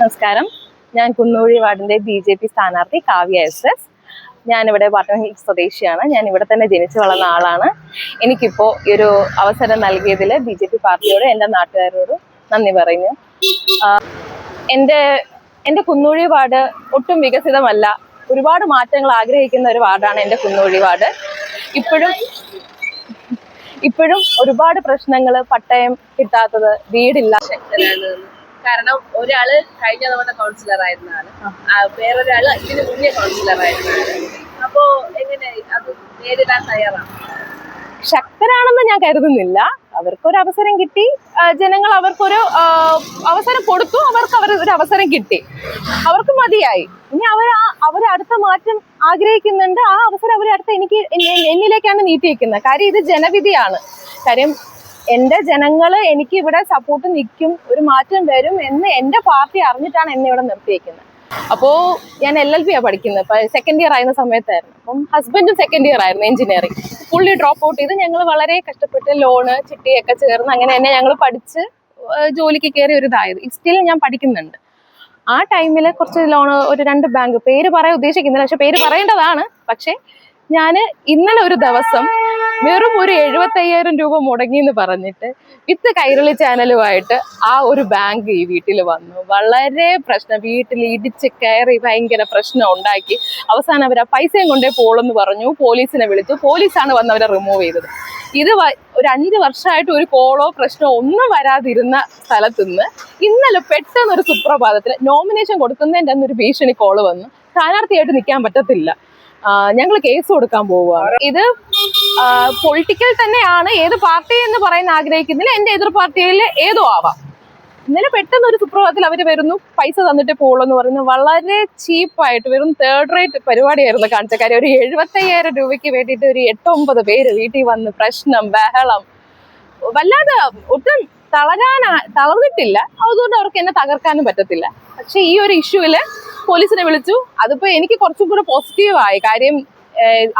നമസ്കാരം. ഞാൻ കുന്നൂഴി വാർഡിന്റെ ബി ജെ പി സ്ഥാനാർത്ഥി കാവ്യ എസ് എസ്. ഞാനിവിടെ പട്ടണം ഹിൽസ് സ്വദേശിയാണ്. ഞാൻ ഇവിടെ തന്നെ ജനിച്ചു വളർന്ന ആളാണ്. എനിക്കിപ്പോൾ ഈ ഒരു അവസരം നൽകിയതിൽ ബി ജെ പി പാർട്ടിയോട് എന്റെ നാട്ടുകാരോട് നന്ദി പറയുന്നു. എന്റെ എന്റെ കുന്നൂഴി വാർഡ് ഒട്ടും വികസിതമല്ല. ഒരുപാട് മാറ്റങ്ങൾ ആഗ്രഹിക്കുന്ന ഒരു വാർഡാണ് എന്റെ കുന്നൂഴി വാർഡ്. ഇപ്പോഴും ഇപ്പോഴും ഒരുപാട് പ്രശ്നങ്ങൾ പട്ടയം കിട്ടാത്തത് വീടില്ല കാരണം ഒരാൾ കഴിഞ്ഞ തവണ കൗൺസിലർ ആയിരുന്ന ആൾ ആ, വേറൊരാൾ ഇതിന് മുന്നേ കൗൺസിലർ ആയിരുന്ന ആൾ അപ്പോ എങ്ങനെ? അത് നേരിടാൻ തയ്യാറാണ്? ശക്തരാണെന്ന് ഞാൻ കരുതുന്നില്ല. അവർക്കൊരു അവസരം കിട്ടി. ജനങ്ങൾ അവർക്കൊരു അവസരം കൊടുത്തു. അവർക്ക് അവർ ഒരു അവസരം കിട്ടി. അവർക്ക് മതിയായി. ഇനി അവർ അവർ അടുത്ത മാറ്റം ആഗ്രഹിക്കുന്നുണ്ട്. ആ അവസരം അവർ അടുത്ത എനിക്ക് എന്നിലേക്കാണ് നീട്ടിയിരിക്കുന്നത് കാര്യം ഇത് ജനവിധിയാണ്. കാര്യം എന്റെ ജനങ്ങൾ എനിക്ക് ഇവിടെ സപ്പോർട്ട് നിൽക്കും ഒരു മാറ്റം വരും എന്ന് എന്റെ പാർട്ടി അറിഞ്ഞിട്ടാണ് എന്നെ ഇവിടെ നിർത്തിയേക്കുന്നത് അപ്പോൾ ഞാൻ എൽ എൽ പി ആണ് പഠിക്കുന്നത്. ഇപ്പം സെക്കൻഡ് ഇയർ ആയിരുന്ന സമയത്തായിരുന്നു. അപ്പം ഹസ്ബൻഡും സെക്കൻഡ് ഇയർ ആയിരുന്നു എഞ്ചിനീയറിംഗ് പുള്ളി ഡ്രോപ്പ് ഔട്ട് ചെയ്ത് ഞങ്ങൾ വളരെ കഷ്ടപ്പെട്ട് ലോണ് ചിട്ടിയൊക്കെ ചേർന്ന് അങ്ങനെ തന്നെ ഞങ്ങൾ പഠിച്ച് ജോലിക്ക് കയറി ഒരു ഇതായത്. സ്റ്റിൽ ഞാൻ പഠിക്കുന്നുണ്ട്. ആ ടൈമിൽ കുറച്ച് ലോണ് ഒരു രണ്ട് ബാങ്ക് പേര് പറയാൻ ഉദ്ദേശിക്കുന്നില്ല. പക്ഷെ പേര് പറയേണ്ടതാണ്. പക്ഷേ ഞാൻ ഇന്നലെ ഒരു ദിവസം വെറും ഒരു എഴുപത്തയ്യായിരം രൂപ മുടങ്ങി എന്ന് പറഞ്ഞിട്ട് വിത്ത് കൈരളി ചാനലുമായിട്ട് ആ ഒരു ബാങ്ക് ഈ വീട്ടിൽ വന്നു. വളരെ പ്രശ്നം. വീട്ടിൽ ഇടിച്ച് കയറി ഭയങ്കര പ്രശ്നം ഉണ്ടാക്കി. അവസാനം അവർ ആ പൈസയും കൊണ്ടേ പോളെന്ന് പറഞ്ഞു. പോലീസിനെ വിളിച്ചു. പോലീസാണ് വന്ന് അവരെ റിമൂവ് ചെയ്തത്. ഇത് ഒരു അഞ്ച് വർഷമായിട്ട് ഒരു കോളോ പ്രശ്നമോ ഒന്നും വരാതിരുന്ന സ്ഥലത്തുനിന്ന് ഇന്നലെ പെട്ടെന്ന് ഒരു സുപ്രഭാതത്തിൽ നോമിനേഷൻ കൊടുക്കുന്നതിന്റെ അന്നൊരു ഭീഷണി കോൾ വന്നു. സ്ഥാനാർത്ഥിയായിട്ട് നിൽക്കാൻ പറ്റത്തില്ല. ഞങ്ങൾ കേസ് കൊടുക്കാൻ പോവുകയാണ് ഇത് പൊളിറ്റിക്കൽ തന്നെയാണ്. ഏത് പാർട്ടി എന്ന് പറയുന്ന ആഗ്രഹിക്കുന്നില്ല. എന്റെ എതിർ പാർട്ടിയിൽ ഏതോ ആവാം. ഇന്നലെ പെട്ടെന്ന് ഒരു സുപ്രഭാതത്തിൽ അവർ വരുന്നു. പൈസ തന്നിട്ട് പോകുള്ളൂ എന്ന് പറയുന്നത് വളരെ ചീപ്പായിട്ട് വെറും തേർഡ് റേറ്റ് പരിപാടിയായിരുന്നു കാണിച്ച കാര്യം. ഒരു എഴുപത്തയ്യായിരം രൂപയ്ക്ക് വേണ്ടിയിട്ട് ഒരു എട്ടൊമ്പത് പേര് വീട്ടിൽ വന്ന് പ്രശ്നം ബഹളം വല്ലാതെ ഒട്ടും തളരാൻ തളർന്നിട്ടില്ല. അതുകൊണ്ട് അവർക്ക് എന്നെ തകർക്കാനും പറ്റത്തില്ല. പക്ഷെ ഈ ഒരു ഇഷ്യൂവിൽ പോലീസിനെ വിളിച്ചു. അതിപ്പോ എനിക്ക് കുറച്ചും കൂടെ പോസിറ്റീവായി കാര്യം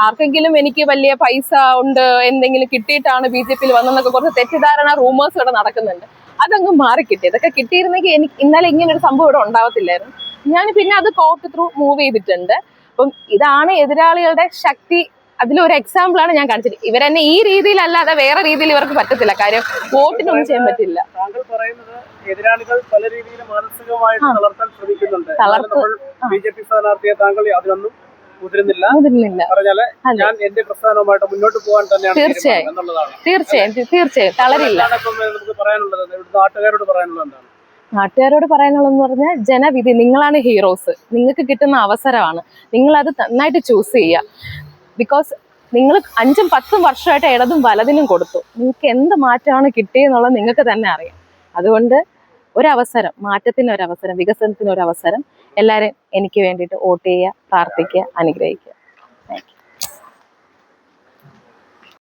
ആർക്കെങ്കിലും എനിക്ക് വലിയ പൈസ ഉണ്ട് എന്തെങ്കിലും കിട്ടിയിട്ടാണ് ബി ജെ പിയിൽ വന്നെന്നൊക്കെ കുറച്ച് തെറ്റിദ്ധാരണ റൂമേഴ്സ് ഇവിടെ നടക്കുന്നുണ്ട്. അതങ്ങ് മാറിക്കിട്ടി. ഇതൊക്കെ കിട്ടിയിരുന്നെങ്കിൽ എനിക്ക് ഇന്നലെ ഇങ്ങനെ ഒരു സംഭവം ഇവിടെ ഉണ്ടാവത്തില്ലായിരുന്നു. ഞാൻ പിന്നെ അത് കോർട്ട് ത്രൂ മൂവ് ചെയ്തിട്ടുണ്ട്. അപ്പം ഇതാണ് എതിരാളികളുടെ ശക്തി. അതിലൊരു എക്സാമ്പിളാണ് ഞാൻ കാണിച്ചത് ഇവരെന്നെ ഈ രീതിയിലല്ലാതെ വേറെ രീതിയിൽ ഇവർക്ക് പറ്റത്തില്ല. കാര്യം വോട്ടിനൊന്നും ചെയ്യാൻ പറ്റില്ല. എതിരാളികൾ പല രീതിയിൽ മാനസികമായിട്ട് തളർത്താൻ ശ്രമിക്കുന്നുണ്ട്. ബി ജെ പി സ്ഥാനാർത്ഥിയെ താങ്കൾ അതിനൊന്നും മുതിരുന്നില്ല. മുതിരുന്നില്ല. പറഞ്ഞാൽ ഞാൻ എന്റെ പ്രസ്ഥാനവുമായിട്ട് മുന്നോട്ട് പോകാൻ തന്നെയാണ് തീർച്ചയായും. തീർച്ചയായും. തീർച്ചയായും. തളരില്ല. നമുക്ക് പറയാനുള്ളത് നാട്ടുകാരോട് പറയാനുള്ളത് എന്താണ്? നാട്ടുകാരോട് പറയാനുള്ളതെന്ന് പറഞ്ഞാൽ ജനവിധി നിങ്ങളാണ് ഹീറോസ്. നിങ്ങൾക്ക് കിട്ടുന്ന അവസരമാണ്. നിങ്ങൾ അത് നന്നായിട്ട് ചൂസ് ചെയ്യുക. ബിക്കോസ് നിങ്ങൾ അഞ്ചും പത്തും വർഷമായിട്ട് ഇടതും വലതിനും കൊടുത്തു. നിങ്ങൾക്ക് എന്ത് മാറ്റമാണ് കിട്ടിയെന്നുള്ളത് നിങ്ങൾക്ക് തന്നെ അറിയാം. അതുകൊണ്ട് ഒരവസരം മാറ്റത്തിന് വികസനത്തിനൊരവസരം വികസനത്തിന് എല്ലാവരും എനിക്ക് വേണ്ടിയിട്ട് വോട്ട് ചെയ്യുക പ്രാർത്ഥിക്കുക അനുഗ്രഹിക്കുക. താങ്ക്